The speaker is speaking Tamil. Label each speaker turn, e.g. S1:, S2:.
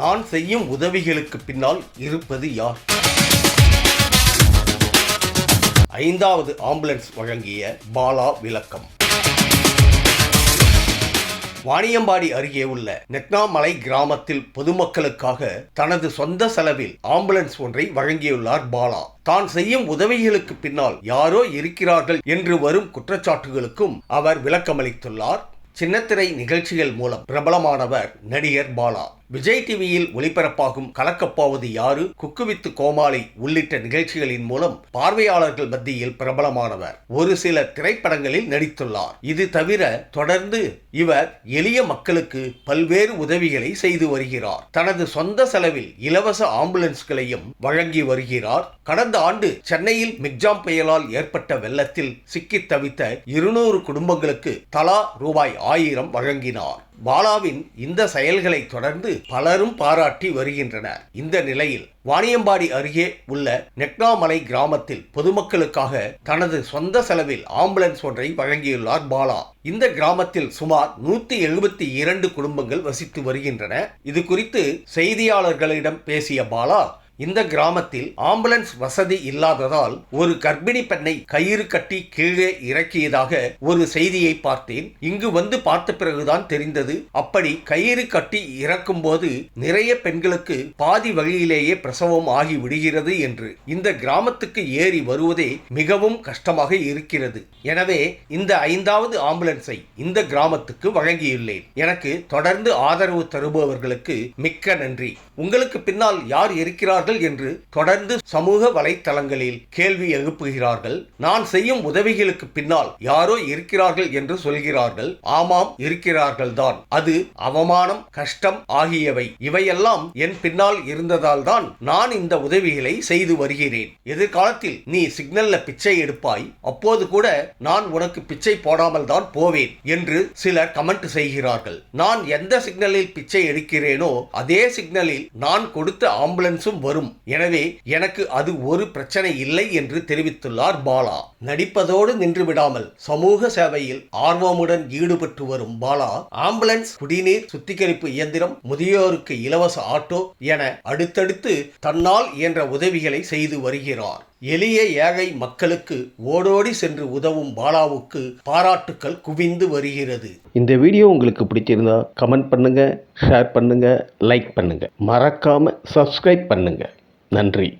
S1: நான் செய்யும் உதவிகளுக்கு பின்னால் இருப்பது யார்? ஐந்தாவது ஆம்புலன்ஸ் வழங்கிய பாலா விளக்கம். வாணியம்பாடி அருகே உள்ள நெக்னாமலை கிராமத்தில் பொதுமக்களுக்காக தனது சொந்த செலவில் ஆம்புலன்ஸ் ஒன்றை வழங்கியுள்ளார் பாலா. தான் செய்யும் உதவிகளுக்கு பின்னால் யாரோ இருக்கிறார்கள் என்று வரும் குற்றச்சாட்டுகளுக்கும் அவர் விளக்கமளித்துள்ளார். சின்னத்திரை நிகழ்ச்சிகள் மூலம் பிரபலமானவர் நடிகர் பாலா. விஜய் டிவியில் ஒளிபரப்பாகும் கலக்கப்போவது யாரு? குக்குவித்து கோமாளி உள்ளிட்ட நிகழ்ச்சிகளின் மூலம் பார்வையாளர்கள் மத்தியில் பிரபலமானவர். ஒரு சில திரைப்படங்களில் நடித்துள்ளார். இது தவிர தொடர்ந்து இவர் எளிய மக்களுக்கு பல்வேறு உதவிகளை செய்து வருகிறார். தனது சொந்த செலவில் இலவச ஆம்புலன்ஸ்களையும் வழங்கி வருகிறார். கடந்த ஆண்டு சென்னையில் மிக்ஜாம் புயலால் ஏற்பட்ட வெள்ளத்தில் சிக்கித் தவித்த இருநூறு குடும்பங்களுக்கு தலா ரூபாய் ஆயிரம் வழங்கினார். பாலாவின் இந்த செயல்களை தொடர்ந்து பலரும் பாராட்டி வருகின்றனர். இந்த நிலையில் வாணியம்பாடி அருகே உள்ள நெக்னாமலை கிராமத்தில் பொதுமக்களுக்காக தனது சொந்த செலவில் ஆம்புலன்ஸ் ஒன்றை வழங்கியுள்ளார் பாலா. இந்த கிராமத்தில் சுமார் நூத்தி எழுபத்தி இரண்டு குடும்பங்கள் வசித்து வருகின்றன. இது குறித்து செய்தியாளர்களிடம் பேசிய பாலா இந்த கிராமத்தில் ஆம்புலன்ஸ் வசதி இல்லாததால் ஒரு கர்ப்பிணி பெண்ணை கயிறு கட்டி கீழே இறக்கியதாக ஒரு செய்தியை பார்த்தேன். இங்கு வந்து பார்த்த பிறகுதான் தெரிந்தது. அப்படி கயிறு கட்டி இறக்கும் போது நிறைய பெண்களுக்கு பாதி வழியிலேயே பிரசவம் ஆகி விடுகிறது என்று இந்த கிராமத்துக்கு ஏறி வருவதே மிகவும் கஷ்டமாக இருக்கிறது. எனவே இந்த ஐந்தாவது ஆம்புலன்ஸை இந்த கிராமத்துக்கு வழங்கியுள்ளேன். எனக்கு தொடர்ந்து ஆதரவு தருபவர்களுக்கு மிக்க நன்றி. உங்களுக்கு பின்னால் யார் இருக்கிறார் செய்கிறார்கள் என்று தொடர்ந்து சமூக வலைத்தளங்களில் கேள்வி எழுப்புகிறார்கள். நான் செய்யும் உதவிகளுக்கு பின்னால் யாரோ இருக்கிறார்கள் என்று சொல்கிறார்கள். ஆமாம் இருக்கிறார்கள் தான் அது அவமானம் கஷ்டம் ஆகியவை. இவையெல்லாம் என் பின்னால் இருந்ததால் தான் நான் இந்த உதவிகளை செய்து வருகிறேன். எதிர்காலத்தில் நீ சிக்னல்ல பிச்சை எடுப்பாய். அப்போது கூட நான் உனக்கு பிச்சை போடாமல் தான் போவேன் என்று சிலர் கமெண்ட் செய்கிறார்கள். நான் எந்த சிக்னலில் பிச்சை எடுக்கிறேனோ அதே சிக்னலில் நான் கொடுத்த ஆம்புலன்ஸும் வரும். எனவே எனக்கு அது ஒரு பிரச்சனை இல்லை என்று தெரிவித்துள்ளார் பாலா. நடிப்பதோடு நின்றுவிடாமல் சமூக சேவையில் ஆர்வமுடன் ஈடுபட்டு வரும் பாலா ஆம்புலன்ஸ் குடிநீர் சுத்திகரிப்பு இயந்திரம் முதியோருக்கு இலவச ஆட்டோ என அடுத்தடுத்து தன்னால் இயன்ற உதவிகளை செய்து வருகிறார். எளிய ஏழை மக்களுக்கு ஓடோடி சென்று உதவும் பாலாவுக்கு பாராட்டுக்கள் குவிந்து வருகிறது.
S2: இந்த வீடியோ உங்களுக்கு பிடிச்சிருந்தா கமெண்ட் பண்ணுங்க ஷேர் பண்ணுங்க லைக் பண்ணுங்க. மறக்காம சப்ஸ்கிரைப் பண்ணுங்க. நன்றி.